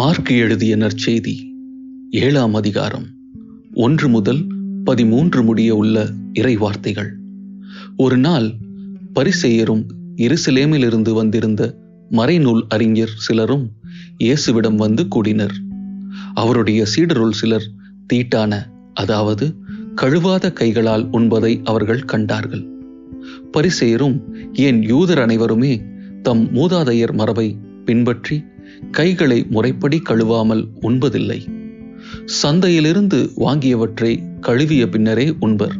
Mark எழுதிய நற்செய்தி ஏழாம் அதிகாரம் ஒன்று முதல் பதிமூன்று முடிய உள்ள இறை வார்த்தைகள் ஒரு நாள் பரிசெயரும் எருசலேமிலிருந்து வந்திருந்த மறைநூல் அறிஞர் சிலரும் இயேசுவிடம் வந்து கூடினர். அவருடைய சீடருள் சிலர் தீட்டான அதாவது கழுவாத கைகளால் உண்பதை அவர்கள் கண்டார்கள். பரிசெயரும் ஏன் யூதர் அனைவருமே தம் மூதாதையர் மரபை பின்பற்றி கைகளை முறைப்படி கழுவாமல் உண்பதில்லை. சந்தையிலிருந்து வாங்கியவற்றை கழுவிய பின்னரே உண்பர்.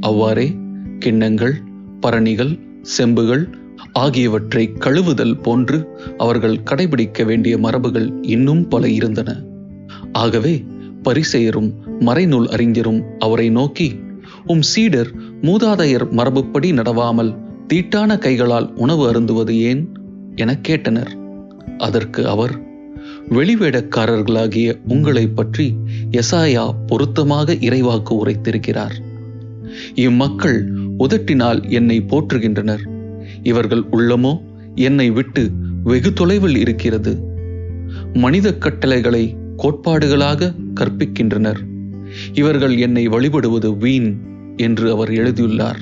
அவ்வாறே கிண்ணங்கள் பரணிகள் செம்புகள் ஆகியவற்றை கழுவுதல் போன்று அவர்கள் கடைபிடிக்க வேண்டிய மரபுகள் இன்னும் பல இருந்தன. ஆகவே பரிசெயரும் மறைநூல் அறிஞரும் அவரை நோக்கி உம் சீடர் மூதாதையர் மரபுப்படி நடவாமல் தீட்டான கைகளால் உணவு அருந்துவது ஏன்? எனக் கேட்டனர். அதற்கு அவர் வெளிவேடக்காரர்களாகிய உங்களை பற்றி எசாயா பொருத்தமாக இறைவாக்கு உரைத்திருக்கிறார். இம்மக்கள் உதட்டினால் என்னை போற்றுகின்றனர். இவர்கள் உள்ளமோ என்னை விட்டு வெகு தொலைவில் இருக்கிறது. மனித கட்டளைகளை கோட்பாடுகளாக கற்பிக்கின்றனர். இவர்கள் என்னை வழிபடுவது வீண் என்று அவர் எழுதியுள்ளார்.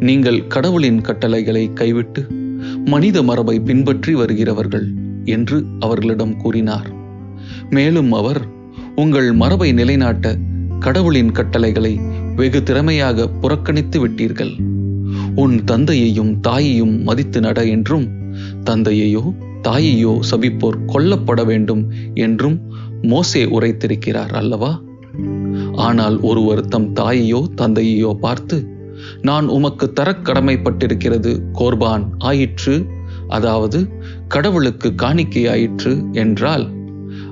நீங்கள் கடவுளின் கட்டளைகளை கைவிட்டு மனித மரபை பின்பற்றி வருகிறவர்கள் என்று அவர்களிடம் கூறினார். மேலும் அவர் உங்கள் மரபை நிலைநாட்ட கடவுளின் கட்டளைகளை வெகு திறமையாக புறக்கணித்து விட்டீர்கள். உன் தந்தையையும் தாயையும் மதித்து நட என்றும் தந்தையையோ தாயையோ சபிப்போர் கொல்லப்பட வேண்டும் என்றும் மோசே உரைத்திருக்கிறார் அல்லவா? ஆனால் ஒருவர் தம் தாயையோ தந்தையையோ பார்த்து நான் உமக்கு தரக் கடமைப்பட்டிருக்கிறது கோர்பான் ஆயிற்று. அதாவது கடவுளுக்கு காணிக்கையாயிற்று என்றால்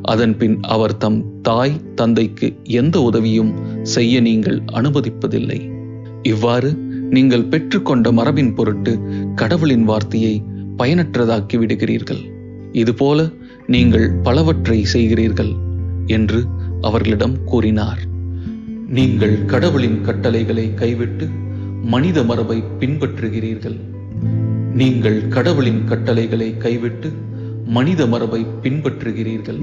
அதன்பின் அவர் தம் தாய் தந்தைக்கு எந்த உதவியும் செய்ய நீங்கள் அனுமதிப்பதில்லை. இவ்வாறு நீங்கள் பெற்றுக்கொண்ட மரபின் பொருட்டு கடவுளின் வார்த்தையை பயனற்றதாக்கி விடுகிறீர்கள். இதுபோல நீங்கள் பலவற்றை செய்கிறீர்கள் என்று அவர்களிடம் கூறினார். நீங்கள் கடவுளின் கட்டளைகளை கைவிட்டு மனித மரபை பின்பற்றுகிறீர்கள். நீங்கள் கடவுளின் கட்டளைகளை கைவிட்டு மனித மரபை பின்பற்றுகிறீர்கள்.